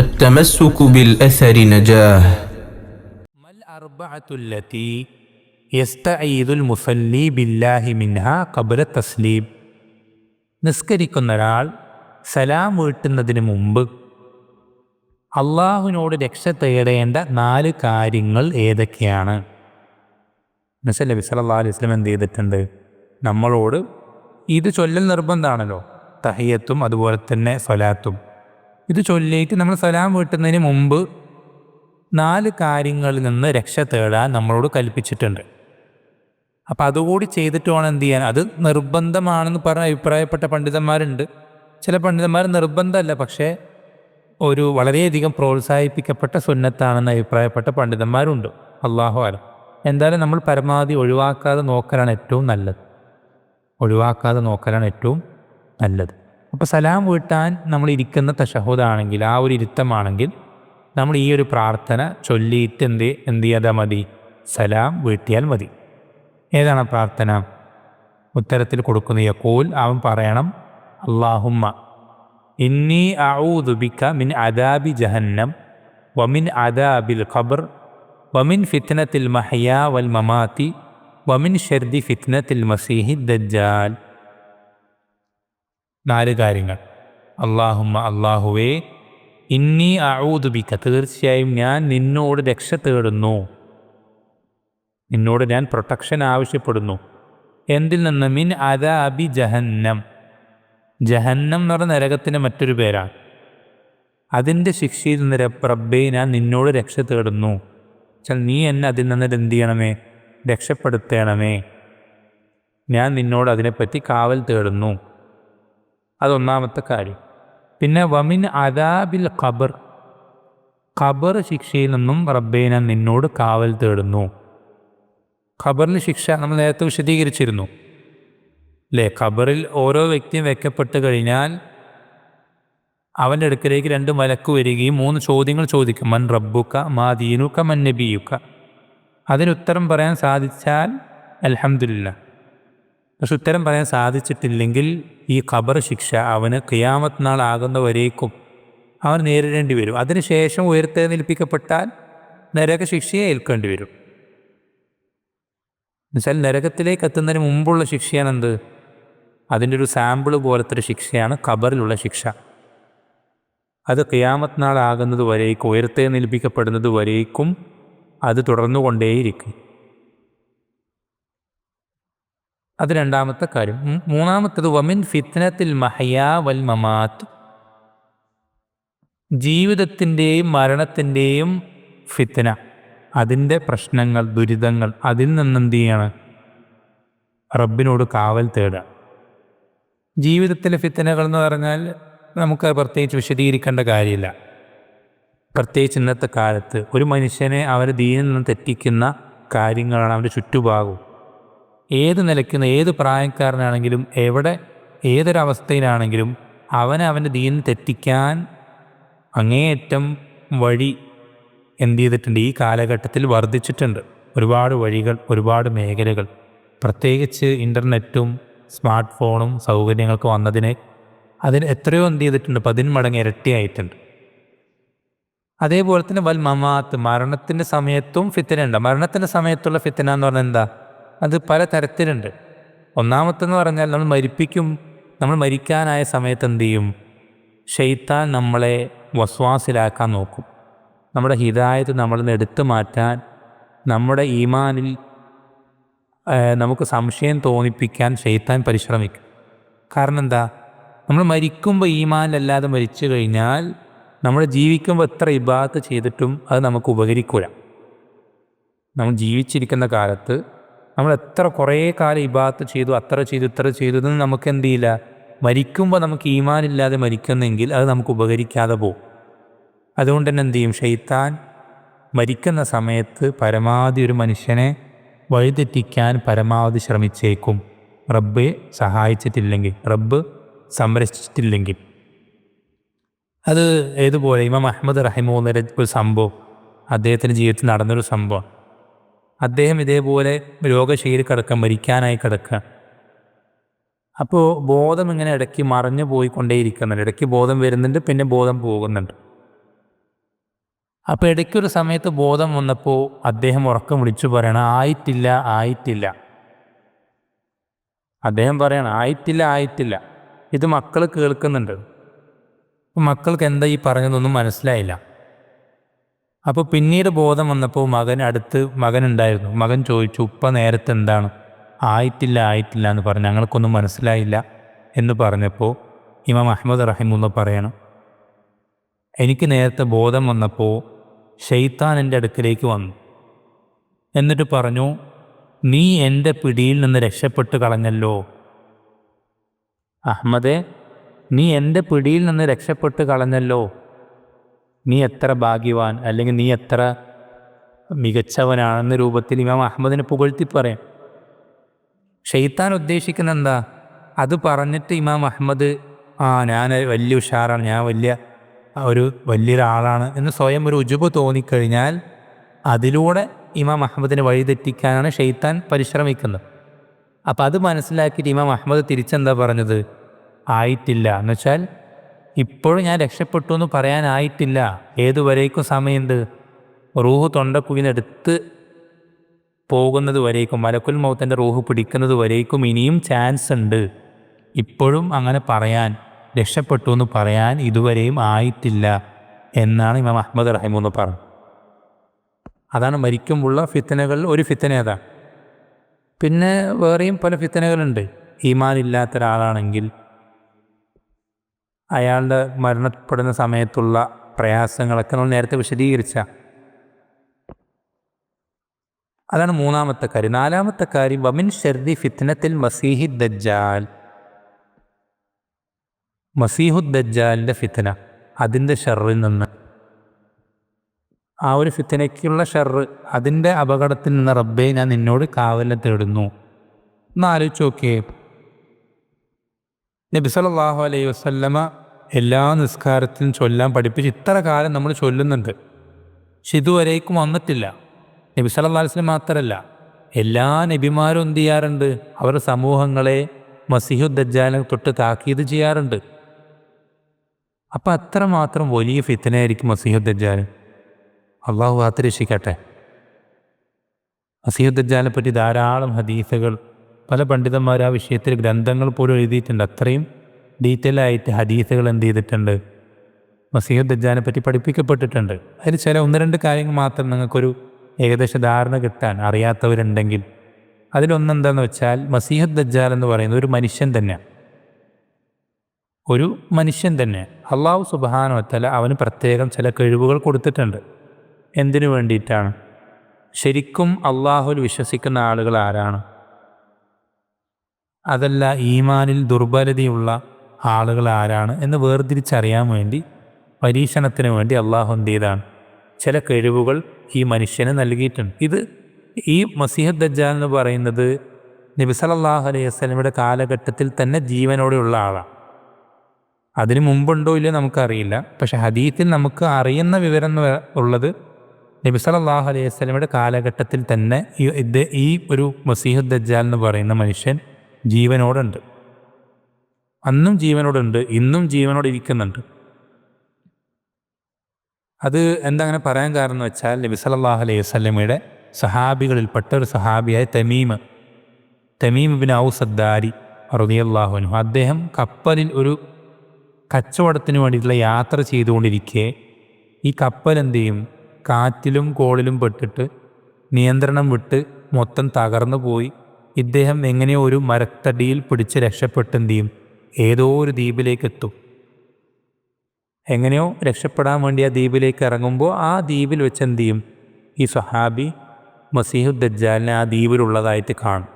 التمسك بالأثر نجاه ما الأربعة التي يستعيذ المصلي بالله منها قبل التسليم നിസ്കരിക്കുന്ന ഒരാൾ സലാം വീട്ടുന്നതിന് മുമ്പ് അള്ളാഹുവിനോട് രക്ഷ തേടേണ്ട നാല് കാര്യങ്ങൾ ഏതൊക്കെയാണ് എന്നുവെച്ചാൽ നബി സല്ലല്ലാഹു അലൈഹി വസല്ലം എന്ത് ചെയ്തിട്ടുണ്ട് നമ്മളോട് ഇത് ചൊല്ലൽ നിർബന്ധമാണല്ലോ തഹിയത്തും അതുപോലെ തന്നെ സ്വലാത്തും ഇത് ചൊല്ലിയിട്ട് നമ്മൾ സലാം വീട്ടുന്നതിന് മുമ്പ് നാല് കാര്യങ്ങളിൽ നിന്ന് രക്ഷ തേടാൻ നമ്മളോട് കൽപ്പിച്ചിട്ടുണ്ട്. അപ്പം അതുകൂടി ചെയ്തിട്ട് വേണം എന്ത് ചെയ്യാൻ? അത് നിർബന്ധമാണെന്ന് പറഞ്ഞ അഭിപ്രായപ്പെട്ട പണ്ഡിതന്മാരുണ്ട്. ചില പണ്ഡിതന്മാർ നിർബന്ധമല്ല പക്ഷേ ഒരു വളരെയധികം പ്രോത്സാഹിപ്പിക്കപ്പെട്ട സുന്നത്താണെന്ന് അഭിപ്രായപ്പെട്ട പണ്ഡിതന്മാരുണ്ട്. അള്ളാഹു ആലം എന്തായാലും നമ്മൾ പരമാവധി ഒഴിവാക്കാതെ നോക്കലാണ് ഏറ്റവും നല്ലത്. ഒഴിവാക്കാതെ നോക്കലാണ് ഏറ്റവും നല്ലത്. അപ്പോൾ സലാം വീട്ടാൻ നമ്മൾ ഇരിക്കുന്ന തഷഹുദാണെങ്കിൽ ആ ഒരു ഇരുത്തമാണെങ്കിൽ നമ്മൾ ഈ ഒരു പ്രാർത്ഥന ചൊല്ലിയിട്ട് എന്ത് എന്ത് ചെയ്താൽ മതി? സലാം വീട്ടിയാൽ മതി. ഏതാണ് പ്രാർത്ഥന? ഉത്തരത്തിൽ കൊടുക്കുന്ന യക്കൂൽ അവൻ പറയണം അള്ളാഹുമ്മ ഇന്നി ഔദുബിക്ക മിൻ അദാബി ജഹന്നം വമിൻ അദാബിൽ ഖബർ വമിൻ ഫിത്നത്തിൽ മഹയ വൽ മമാത്തി വമിൻ ഷെർദി ഫിത്നത്തിൽ മസീഹി ദജ്ജാൽ. നാല് കാര്യങ്ങൾ. അള്ളാഹുമ്മ അള്ളാഹുവേ ഇന്നി അഴൂതുബിക്ക തീർച്ചയായും ഞാൻ നിന്നോട് രക്ഷ തേടുന്നു. നിന്നോട് ഞാൻ പ്രൊട്ടക്ഷൻ ആവശ്യപ്പെടുന്നു. എന്തിൽ നിന്ന്? മിൻ അദാബി ജഹന്നം. ജഹന്നം എന്ന് പറഞ്ഞ നരകത്തിന്റെ മറ്റൊരു പേരാണ്. അതിന്റെ ശിക്ഷയിൽ നിന്ന് റബ്ബേ ഞാൻ നിന്നോട് രക്ഷ തേടുന്നു. വെച്ചാൽ നീ എന്നെ അതിൽ നിന്ന് എന്ത് ചെയ്യണമേ? രക്ഷപ്പെടുത്തണമേ. ഞാൻ നിന്നോട് അതിനെപ്പറ്റി കാവൽ തേടുന്നു. അതൊന്നാമത്തെ കാര്യം. പിന്നെ വമിൻ അദാബിൽ ഖബർ. ഖബർ ശിക്ഷയിൽ നിന്നും റബ്ബേന നിന്നോട് കാവൽ തേടുന്നു. ഖബറിൽ ശിക്ഷ നമ്മൾ നേരത്തെ വിശദീകരിച്ചിരുന്നു. അല്ലേ ഖബറിൽ ഓരോ വ്യക്തിയും വെക്കപ്പെട്ട് കഴിഞ്ഞാൽ അവന്റെ അടുക്കലേക്ക് രണ്ട് മലക്ക് വരികയും മൂന്ന് ചോദ്യങ്ങൾ ചോദിക്കും. മൻ റബ്ബുക്ക മാ ദീനുക്ക മൻ നബിയുക്ക അതിനുത്തരം പറയാൻ സാധിച്ചാൽ അൽഹംദുലില്ല പക്ഷെ ഉത്തരം പറയാൻ സാധിച്ചിട്ടില്ലെങ്കിൽ ഈ ഖബർ ശിക്ഷ അവന് ഖിയാമത്ത് നാൾ ആകുന്നവരേക്കും അവൻ നേരിടേണ്ടി വരും. അതിനുശേഷം ഉയർത്തെഴുന്നേൽപ്പിക്കപ്പെട്ടാൽ നരക ശിക്ഷയെ ഏൽക്കേണ്ടി വരും. എന്നുവെച്ചാൽ നരകത്തിലേക്ക് എത്തുന്നതിന് മുമ്പുള്ള ശിക്ഷയാണ് എന്ത് അതിന്റെ ഒരു സാമ്പിൾ പോലത്തെ ഒരു ശിക്ഷയാണ് ഖബറിലുള്ള ശിക്ഷ. അത് ഖിയാമത്ത് നാളാകുന്നത് വരേക്കും ഉയർത്തെ നിൽപ്പിക്കപ്പെടുന്നത് വരേക്കും അത് തുടർന്നുകൊണ്ടേയിരിക്കും. അത് രണ്ടാമത്തെ കാര്യം. മൂന്നാമത്തത് വമിൻ ഫിത്നത്തിൽ മഹയാ വൽ മമാത്ത്. ജീവിതത്തിന്റെയും മരണത്തിന്റെയും ഫിത്ന അതിന്റെ പ്രശ്നങ്ങൾ ദുരിതങ്ങൾ അതിൽ നിന്നെന്ത് ചെയ്യണം? റബ്ബിനോട് കാവൽ തേടുക ജീവിതത്തിലെ ഫിത്തനകൾ എന്ന് പറഞ്ഞാൽ നമുക്ക് പ്രത്യേകിച്ച് വിശദീകരിക്കേണ്ട കാര്യമില്ല. പ്രത്യേകിച്ച് ഇന്നത്തെ കാലത്ത് ഒരു മനുഷ്യനെ അവരെ ദീനിൽ നിന്ന് തെറ്റിക്കുന്ന കാര്യങ്ങളാണ് അവന്റെ ചുറ്റുഭാഗവും. ഏത് നിലയ്ക്കുന്ന ഏത് പ്രായക്കാരനാണെങ്കിലും എവിടെ ഏതൊരവസ്ഥയിലാണെങ്കിലും അവനെ അവന്റെ ദീൻ തെറ്റിക്കാൻ അങ്ങേയറ്റം വഴി എന്ത് ചെയ്തിട്ടുണ്ട്? ഈ കാലഘട്ടത്തിൽ വർദ്ധിച്ചിട്ടുണ്ട്. ഒരുപാട് വഴികൾ ഒരുപാട് മേഖലകൾ. പ്രത്യേകിച്ച് ഇന്റർനെറ്റും സ്മാർട്ട് ഫോണും സൗകര്യങ്ങൾക്ക് വന്നതിന് അതിന് എത്രയോ എന്ത് ചെയ്തിട്ടുണ്ട്? പതിന്മടങ്ങ് ഇരട്ടിയായിട്ടുണ്ട്. അതേപോലെ തന്നെ വൽ മമാത്ത് മരണത്തിന്റെ സമയത്തും ഫിത്തന ഉണ്ട് മരണത്തിന്റെ സമയത്തുള്ള ഫിത്തന എന്ന് പറഞ്ഞാൽ എന്താ? അത് പല തരത്തിലുണ്ട്. ഒന്നാമത്തെന്ന് പറഞ്ഞാൽ നമ്മൾ മരിപ്പിക്കും നമ്മൾ മരിക്കാനായ സമയത്ത് എന്ത് ചെയ്യും? ഷെയ്ത്താൻ നമ്മളെ വസ്വാസിലാക്കാൻ നോക്കും. നമ്മുടെ ഹിതായത്ത് നമ്മളിൽ നിന്ന് എടുത്തു മാറ്റാൻ നമ്മുടെ ഈമാനിൽ നമുക്ക് സംശയം തോന്നിപ്പിക്കാൻ ഷെയ്ത്താൻ പരിശ്രമിക്കും. കാരണം എന്താ? നമ്മൾ മരിക്കുമ്പോൾ ഈമാനിലല്ലാതെ മരിച്ചു കഴിഞ്ഞാൽ നമ്മൾ ജീവിക്കുമ്പോൾ എത്ര ഇബാത്ത് ചെയ്തിട്ടും അത് നമുക്ക് ഉപകരിക്കൂല. നമ്മൾ ജീവിച്ചിരിക്കുന്ന കാലത്ത് നമ്മൾ എത്ര കുറേ കാലം ഇബാത്ത് ചെയ്തു അത്ര ചെയ്തു ഇത്ര ചെയ്തു ഇതൊന്നും നമുക്ക് എന്ത് ചെയ്യില്ല. മരിക്കുമ്പോൾ നമുക്ക് ഈമാനില്ലാതെ മരിക്കുന്നെങ്കിൽ അത് നമുക്ക് ഉപകരിക്കാതെ പോകും. അതുകൊണ്ട് തന്നെ എന്ത് ചെയ്യും? ഷെയ്ത്താൻ മരിക്കുന്ന സമയത്ത് പരമാവധി ഒരു മനുഷ്യനെ വഴിതെറ്റിക്കാൻ പരമാവധി ശ്രമിച്ചേക്കും. റബ്ബ് സഹായിച്ചിട്ടില്ലെങ്കിൽ റബ്ബ് സംരക്ഷിച്ചിട്ടില്ലെങ്കിൽ. അത് ഏതുപോലെ? ഇമാം അഹമ്മദ് റഹിമോന്നൊരു സംഭവം. അദ്ദേഹത്തിന്റെ ജീവിതത്തിൽ നടന്നൊരു സംഭവം അദ്ദേഹം ഇതേപോലെ രോഗശൈലി കിടക്കുക മരിക്കാനായി കിടക്കുക. അപ്പോൾ ബോധം ഇങ്ങനെ ഇടയ്ക്ക് മറഞ്ഞു പോയിക്കൊണ്ടേയിരിക്കുന്നുണ്ട്. ഇടയ്ക്ക് ബോധം വരുന്നുണ്ട് പിന്നെ ബോധം പോകുന്നുണ്ട്. അപ്പോൾ ഇടയ്ക്കൊരു സമയത്ത് ബോധം വന്നപ്പോൾ അദ്ദേഹം ഉറക്കം വിളിച്ചു പറയണം ആയിട്ടില്ല ആയിട്ടില്ല. അദ്ദേഹം പറയണം ആയിട്ടില്ല ആയിട്ടില്ല. ഇത് മക്കൾ കേൾക്കുന്നുണ്ട്. മക്കൾക്ക് എന്താ ഈ പറഞ്ഞതൊന്നും മനസ്സിലായില്ല. അപ്പോൾ പിന്നീട് ബോധം വന്നപ്പോൾ മകൻ അടുത്ത് മകൻ ഉണ്ടായിരുന്നു മകൻ ചോദിച്ചു ഉപ്പ നേരത്തെ എന്താണ്? ആയിട്ടില്ല ആയിട്ടില്ല എന്ന് പറഞ്ഞു. ഞങ്ങൾക്കൊന്നും മനസ്സിലായില്ല എന്ന് പറഞ്ഞപ്പോൾ ഇമാം അഹമ്മദ് റഹിമുള്ള പറയണം. എനിക്ക് നേരത്തെ ബോധം വന്നപ്പോൾ ഷെയ്ത്താൻ എന്റെ അടുക്കിലേക്ക് വന്നു. എന്നിട്ട് പറഞ്ഞു നീ എന്റെ പിടിയിൽ നിന്ന് രക്ഷപ്പെട്ട് കളഞ്ഞല്ലോ. അഹമ്മദേ നീ എന്റെ പിടിയിൽ നിന്ന് രക്ഷപ്പെട്ട് കളഞ്ഞല്ലോ. നീ എത്ര ഭാഗ്യവാൻ അല്ലെങ്കിൽ നീ എത്ര മികച്ചവനാണെന്ന രൂപത്തിൽ ഇമാം അഹമ്മദിനെ പുകഴ്ത്തി പറയാം. ഷെയ്ത്താൻ ഉദ്ദേശിക്കുന്ന എന്താ? അത് പറഞ്ഞിട്ട് ഇമാം അഹമ്മദ് ആ ഞാൻ വലിയ ഉഷാറാണ് ഞാൻ വലിയ ഒരു വലിയൊരാളാണ് എന്ന് സ്വയം ഒരു ഉജുബ് തോന്നിക്കഴിഞ്ഞാൽ അതിലൂടെ ഇമാം അഹമ്മദിനെ വഴിതെറ്റിക്കാനാണ് ഷെയ്ത്താൻ പരിശ്രമിക്കുന്നത്. അപ്പം അത് മനസ്സിലാക്കിയിട്ട് ഇമാം അഹമ്മദ് തിരിച്ചെന്താ പറഞ്ഞത്? ആയിട്ടില്ല. എന്ന് വെച്ചാൽ ഇപ്പോഴും ഞാൻ രക്ഷപ്പെട്ടു എന്ന് പറയാനായിട്ടില്ല. ഏതുവരേക്കും സമയമുണ്ട്. റൂഹ് തൊണ്ടക്കുയിനെടുത്ത് പോകുന്നത് വരേക്കും മലക്കുൽ മൗത്തന്റെ റൂഹ് പിടിക്കുന്നത് വരേക്കും ഇനിയും ചാൻസ് ഉണ്ട്. ഇപ്പോഴും അങ്ങനെ പറയാൻ രക്ഷപ്പെട്ടു എന്ന് പറയാൻ ഇതുവരെയും ആയിട്ടില്ല എന്നാണ് ഇമാം അഹമ്മദ് റഹിമെന്ന് പറഞ്ഞത്. അതാണ് മരിക്കുമ്പോഴുള്ള ഫിത്തനകളിൽ ഒരു ഫിത്തന പിന്നെ വേറെയും പല ഫിത്തനകളുണ്ട്. ഈമാൻ ഇല്ലാത്ത ഒരാളാണെങ്കിൽ അയാളുടെ മരണപ്പെടുന്ന സമയത്തുള്ള പ്രയാസങ്ങളൊക്കെ നമ്മൾ നേരത്തെ വിശദീകരിച്ച. അതാണ് മൂന്നാമത്തെ കാര്യം. നാലാമത്തെ കാര്യം വമിൻ ഷെർദി ഫിത്നത്തിൽ മസീഹി ദജ്ജാൽ. മസീഹുദ് ദജ്ജാലിന്റെ ഫിത്ന അതിന്റെ ഷെറിൽ നിന്ന്. ആ ഒരു ഫിത്തനയ്ക്കുള്ള ഷെറ് അതിന്റെ അപകടത്തിൽ നിന്ന് റബ്ബെ ഞാൻ നിന്നോട് കാവലിനെ തേടുന്നു. എന്നാലോചിച്ച് നോക്കിയേ. നബി അലൈ വസല്ലമ എല്ലാ നിസ്കാരത്തിനും ചൊല്ലാൻ പഠിപ്പിച്ച് ഇത്ര കാലം നമ്മൾ ചൊല്ലുന്നുണ്ട്. പക്ഷെ ഇതുവരേക്കും വന്നിട്ടില്ല. നബി വസല്ലം മാത്രമല്ല എല്ലാ നബിമാരും എന്ത് ചെയ്യാറുണ്ട്? അവരുടെ സമൂഹങ്ങളെ മസിഹുദ്ദജാലിനെ തൊട്ട് താക്കീത് ചെയ്യാറുണ്ട്. അപ്പം അത്രമാത്രം വലിയ ഫിത്തനായിരിക്കും മസിഹുദ്ദജാൽ അള്ളാഹു കാത്തിരക്ഷിക്കട്ടെ മസിഹുദ്ദജാലിനെ പറ്റി ധാരാളം ഹദീസുകൾ പല പണ്ഡിതന്മാർ ആ വിഷയത്തിൽ ഗ്രന്ഥങ്ങൾ പോലും എഴുതിയിട്ടുണ്ട്. അത്രയും ഡീറ്റെയിൽ ആയിട്ട് ഹദീസുകൾ എന്ത് ചെയ്തിട്ടുണ്ട്? മസീഹ് ദജ്ജാനെ പറ്റി പഠിപ്പിക്കപ്പെട്ടിട്ടുണ്ട്. അതിൽ ചില ഒന്ന് രണ്ട് കാര്യങ്ങൾ മാത്രം നിങ്ങൾക്കൊരു ഏകദേശ ധാരണ കിട്ടാൻ അറിയാത്തവരുണ്ടെങ്കിൽ അതിലൊന്നെന്താന്ന് വെച്ചാൽ മസീഹ് ദജ്ജാൽ എന്ന് പറയുന്നത് ഒരു മനുഷ്യൻ തന്നെ ഒരു മനുഷ്യൻ തന്നെ. അള്ളാഹു സുബാനോത്തല അവന് പ്രത്യേകം ചില കഴിവുകൾ കൊടുത്തിട്ടുണ്ട്. എന്തിനു വേണ്ടിയിട്ടാണ്? ശരിക്കും അള്ളാഹുൽ വിശ്വസിക്കുന്ന ആളുകൾ ആരാണ്? അതല്ല ഈമാനിൽ ദുർബലതയുള്ള ആളുകൾ ആരാണ് എന്ന് വേർതിരിച്ചറിയാൻ വേണ്ടി പരീക്ഷണത്തിന് വേണ്ടി അള്ളാഹു എന്ത് ചെയ്താണ് ചില കഴിവുകൾ ഈ മനുഷ്യന് നൽകിയിട്ടുണ്ട്. ഇത് ഈ മസീഹ ദജ്ജാൽ എന്ന് പറയുന്നത് നബി സല്ലല്ലാഹു അലൈഹി വസ്ലമിയുടെ കാലഘട്ടത്തിൽ തന്നെ ജീവനോടെയുള്ള ആളാണ്. അതിന് മുമ്പുണ്ടോ ഇല്ലയോ നമുക്കറിയില്ല. പക്ഷെ ഹദീത്തിൽ നമുക്ക് അറിയുന്ന വിവരം ഉള്ളത് നബി സല്ലല്ലാഹു അലൈഹി വസ്ലമിയുടെ കാലഘട്ടത്തിൽ തന്നെ ഈ ഇത് ഈ ഒരു മസീഹുദ്ദജാൽ എന്ന് പറയുന്ന മനുഷ്യൻ ജീവനോടുണ്ട്. അന്നും ജീവനോടുണ്ട് ഇന്നും ജീവനോട് ഇരിക്കുന്നുണ്ട്. അത് എന്താ അങ്ങനെ പറയാൻ കാരണം എന്ന് വെച്ചാൽ നബി സല്ലല്ലാഹു അലൈഹി വസ്ലമയുടെ സഹാബികളിൽപ്പെട്ട ഒരു സഹാബിയായ തമീമ് തമീം ബിൻ ഔസദ്ദാരി റളിയല്ലാഹു അൻഹു. അദ്ദേഹം കപ്പലിൽ ഒരു കച്ചവടത്തിന് വേണ്ടിയിട്ടുള്ള യാത്ര ചെയ്തുകൊണ്ടിരിക്കെ ഈ കപ്പൽ എന്ത് ചെയ്യും? കാറ്റിലും കോളിലും പെട്ടിട്ട് നിയന്ത്രണം വിട്ട് മൊത്തം തകർന്നു പോയി. ഇദ്ദേഹം എങ്ങനെയോ ഒരു മരത്തടിയിൽ പിടിച്ച് രക്ഷപ്പെട്ടെന്ത് ചെയ്യും? ഏതോ ഒരു ദ്വീപിലേക്ക് എത്തും എങ്ങനെയോ രക്ഷപ്പെടാൻ വേണ്ടി ആ ദ്വീപിലേക്ക് ഇറങ്ങുമ്പോൾ ആ ദ്വീപിൽ വെച്ച് എന്ത് ചെയ്യും? ഈ സഹാബി മസീഹുദ്ദജാലിനെ ആ ദ്വീപിലുള്ളതായിട്ട് കാണും.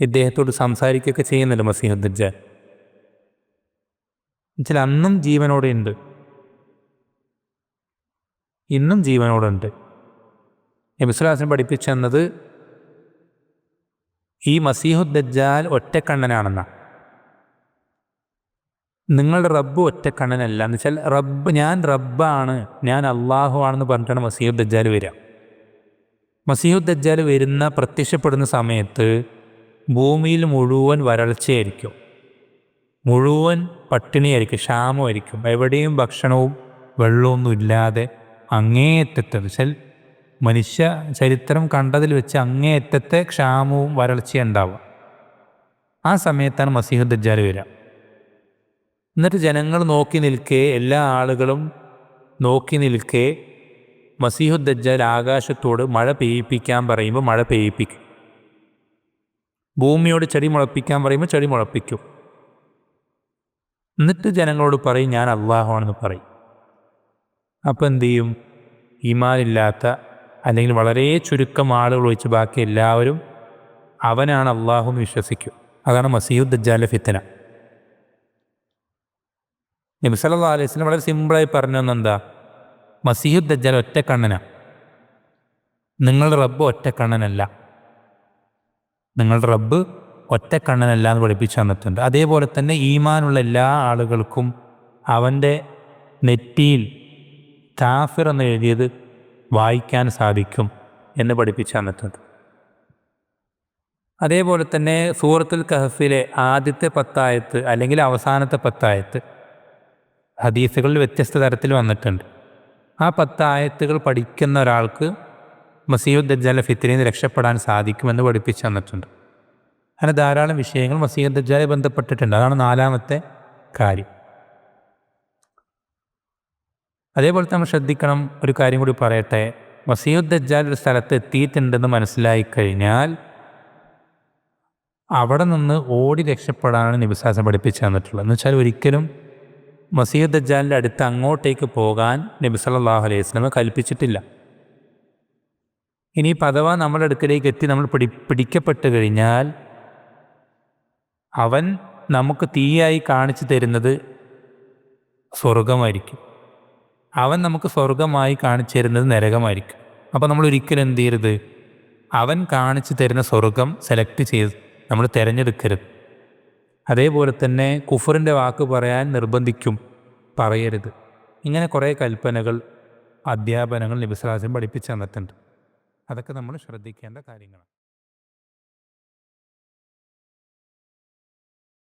ഇദ്ദേഹത്തോട് സംസാരിക്കുകയൊക്കെ ചെയ്യുന്നുണ്ട് മസീഹുദ്ദജാൽ എന്നുവെച്ചാൽ അന്നും ജീവനോടെ ഉണ്ട്. ഇന്നും ജീവനോടെ ജീവനോടുണ്ട് നബിസ്വലാസിനെ പഠിപ്പിച്ചെന്നത് ഈ മസീഹുദ്ദജാൽ ഒറ്റക്കണ്ണനാണെന്ന നിങ്ങളുടെ റബ്ബ് ഒറ്റക്കണ്ണനല്ല എന്ന് വെച്ചാൽ റബ്ബ് ഞാൻ റബ്ബാണ് ഞാൻ അള്ളാഹു ആണെന്ന് പറഞ്ഞിട്ടാണ് മസീഹുദ്ദജാൽ വരിക. മസീഹുദ്ദജാൽ വരുന്ന പ്രത്യക്ഷപ്പെടുന്ന സമയത്ത് ഭൂമിയിൽ മുഴുവൻ വരൾച്ചയായിരിക്കും. മുഴുവൻ പട്ടിണിയായിരിക്കും ക്ഷാമമായിരിക്കും. എവിടെയും ഭക്ഷണവും വെള്ളമൊന്നും ഇല്ലാതെ അങ്ങേയറ്റത്തെ വെച്ചാൽ മനുഷ്യ ചരിത്രം കണ്ടതിൽ വെച്ച് അങ്ങേയറ്റത്തെ ക്ഷാമവും വരൾച്ചയും ഉണ്ടാവുക. ആ സമയത്താണ് മസീഹ് ദജ്ജാൽ വരിക. എന്നിട്ട് ജനങ്ങൾ നോക്കി നിൽക്കേ എല്ലാ ആളുകളും നോക്കി നിൽക്കേ മസീഹു ദജ്ജാൽ ആകാശത്തോട് മഴ പെയ്യിപ്പിക്കാൻ പറയുമ്പോൾ മഴ പെയ്യിപ്പിക്കും. ഭൂമിയോട് ചെടി മുളപ്പിക്കാൻ പറയുമ്പോൾ ചെടി മുളപ്പിക്കും. എന്നിട്ട് ജനങ്ങളോട് പറയും ഞാൻ അള്ളാഹുവാണെന്ന് പറയും. അപ്പോൾ എന്തു ചെയ്യും? ഈമാനില്ലാത്ത അല്ലെങ്കിൽ വളരെ ചുരുക്കം ആളുകൾ ഒഴിച്ച് ബാക്കി എല്ലാവരും അവനാണ് അള്ളാഹു എന്ന് വിശ്വസിക്കും. അതാണ് മസീഹു ദജ്ജാലെ ഫിത്തന നബി സല്ലാ അലൈഹി സ്വലം വളരെ സിമ്പിളായി പറഞ്ഞു എന്താ മസീഹുദ് ദജ്ജാൽ ഒറ്റക്കണ്ണനാണ് നിങ്ങളുടെ റബ്ബ് ഒറ്റക്കണ്ണനല്ല. നിങ്ങളുടെ റബ്ബ് ഒറ്റക്കണ്ണനല്ല എന്ന് പഠിപ്പിച്ചു തന്നിട്ടുണ്ട്. അതേപോലെ തന്നെ ഈമാനുള്ള എല്ലാ ആളുകൾക്കും അവന്റെ നെറ്റിയിൽ താഫിർ എന്ന് എഴുതിയത് വായിക്കാൻ സാധിക്കും എന്ന് പഠിപ്പിച്ചു തന്നിട്ടുണ്ട്. അതേപോലെ തന്നെ സൂറത്തുൽ കഹഫിലെ ആദ്യത്തെ പത്തായത്ത് അല്ലെങ്കിൽ അവസാനത്തെ പത്തായത്ത് ഹദീസുകളിൽ വ്യത്യസ്ത തരത്തിൽ വന്നിട്ടുണ്ട്. ആ പത്ത് ആയത്തുകൾ പഠിക്കുന്ന ഒരാൾക്ക് മസീദ് ദജ്ജാലെ ഫിത്തിരിൽ നിന്ന് രക്ഷപ്പെടാൻ സാധിക്കുമെന്ന് പഠിപ്പിച്ചു തന്നിട്ടുണ്ട്. അങ്ങനെ ധാരാളം വിഷയങ്ങൾ മസീദ് ദജ്ജാലെ ബന്ധപ്പെട്ടിട്ടുണ്ട്. അതാണ് നാലാമത്തെ കാര്യം. അതേപോലെ നമ്മൾ ശ്രദ്ധിക്കണം ഒരു കാര്യം കൂടി പറയട്ടെ. മസീദ് ദജ്ജാൽ ഒരു സ്ഥലത്ത് എത്തിയിട്ടുണ്ടെന്ന് മനസ്സിലായി കഴിഞ്ഞാൽ അവിടെ നിന്ന് ഓടി രക്ഷപ്പെടാനാണ് നിബിസാസം പഠിപ്പിച്ചു തന്നിട്ടുള്ളത്. എന്ന് വെച്ചാൽ ഒരിക്കലും മസീദ് ദജ്ജാലിന്റെ അടുത്ത് അങ്ങോട്ടേക്ക് പോകാൻ നബി സല്ലല്ലാഹു അലൈഹി വസല്ലം കൽപ്പിച്ചിട്ടില്ല. ഇനി പദവ നമ്മുടെ അടുക്കലേക്ക് എത്തി നമ്മൾ പിടി പിടിക്കപ്പെട്ട് കഴിഞ്ഞാൽ അവൻ നമുക്ക് തീയായി കാണിച്ചു തരുന്നത് സ്വർഗമായിരിക്കും അവൻ നമുക്ക് സ്വർഗമായി കാണിച്ചു തരുന്നത് നരകമായിരിക്കും. അപ്പോൾ നമ്മൾ ഒരിക്കലും എന്ത് ചെയ്യരുത്? അവൻ കാണിച്ചു തരുന്ന സ്വർഗം സെലക്ട് ചെയ്ത് നമ്മൾ തിരഞ്ഞെടുക്കരുത്. അതേപോലെ തന്നെ കുഫറിന്റെ വാക്ക് പറയാൻ നിർബന്ധിക്കും പറയരുത്. ഇങ്ങനെ കുറേ കൽപ്പനകൾ അധ്യാപനങ്ങൾ നബിസ്ലാസം പഠിപ്പിച്ചു തന്നിട്ടുണ്ട്. അതൊക്കെ നമ്മൾ ശ്രദ്ധിക്കേണ്ട കാര്യങ്ങളാണ്.